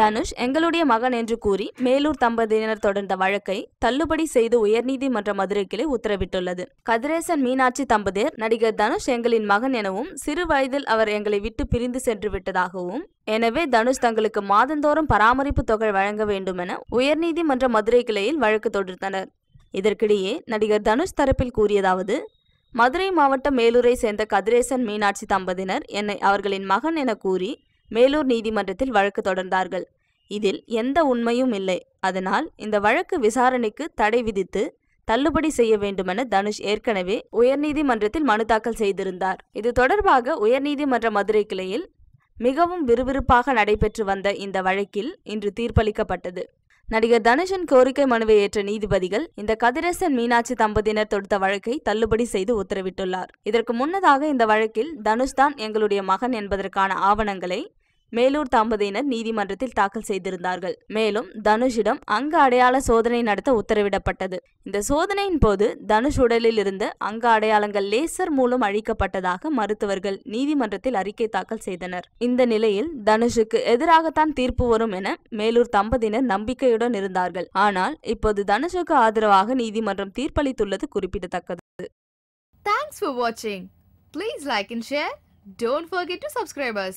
தனுஷ் எங்களுடைய மகன் என்று கூறி மேலூர் தம்பதியினர் தொடர்ந்த வழக்கை தள்ளுபடி செய்து உயர்நீதிமன்ற மதுரை கிளை உத்தரவிட்டுள்ளது. கதிரேசன் மீனாட்சி தம்பதியர் நடிகர் தனுஷ் எங்களின் மகன் எனவும் சிறு வயதில் அவர் எங்களை விட்டு பிரிந்து சென்று விட்டதாகவும் எனவே தனுஷ் தங்களுக்கு மாதந்தோறும் பராமரிப்பு தொகை வழங்க வேண்டும் என உயர்நீதிமன்ற மதுரை கிளையில் வழக்கு தொடுத்தனர். இதற்கிடையே நடிகர் தனுஷ் தரப்பில் கூறியதாவது மதுரை மாவட்டம் மேலூரை சேர்ந்த கதிரேசன் மீனாட்சி தம்பதியினர் என்னை அவர்களின் மகன் என கூறி மேலூர் நீதிமன்றத்தில் வழக்கு தொடர்ந்தார்கள். இதில் எந்த உண்மையும் இல்லை. அதனால் இந்த வழக்கு விசாரணைக்கு தடை விதித்து தள்ளுபடி செய்ய வேண்டுமென தனுஷ் ஏற்கனவே உயர்நீதிமன்றத்தில் மனு தாக்கல் செய்திருந்தார். இது தொடர்பாக உயர்நீதிமன்ற மதுரை கிளையில் மிகவும் விறுவிறுப்பாக நடைபெற்று வந்த இந்த வழக்கில் இன்று தீர்ப்பளிக்கப்பட்டது. நடிகர் தனுஷின் கோரிக்கை மனுவை ஏற்ற நீதிபதிகள் இந்த கதிரேசன் மீனாட்சி தம்பதியினர் தொடுத்த வழக்கை தள்ளுபடி செய்து உத்தரவிட்டுள்ளார். இதற்கு முன்னதாக இந்த வழக்கில் தனுஷ் தான் எங்களுடைய மகன் என்பதற்கான ஆவணங்களை மேலூர் தம்பதியினர் நீதிமன்றத்தில் தாக்கல் செய்திருந்தார்கள் மேலும் தனுஷிடம் அங்க அடையாள சோதனை நடத்த உத்தரவிடப்பட்டது இந்த சோதனையின் போது தனுஷ் உடலில் இருந்து அங்க அடையாளங்கள் லேசர் மூலம் அழிக்கப்பட்டதாக மருத்துவர்கள் நீதிமன்றத்தில் அறிக்கை தாக்கல் செய்தனர் இந்த நிலையில் தனுஷுக்கு எதிராகத்தான் தீர்ப்பு வரும் என மேலூர் தம்பதியினர் நம்பிக்கையுடன் இருந்தார்கள் ஆனால் இப்போது தனுஷுக்கு ஆதரவாக நீதிமன்றம் தீர்ப்பளித்துள்ளது குறிப்பிடத்தக்கது Thanks for watching. Please like and share. Don't forget to subscribe us.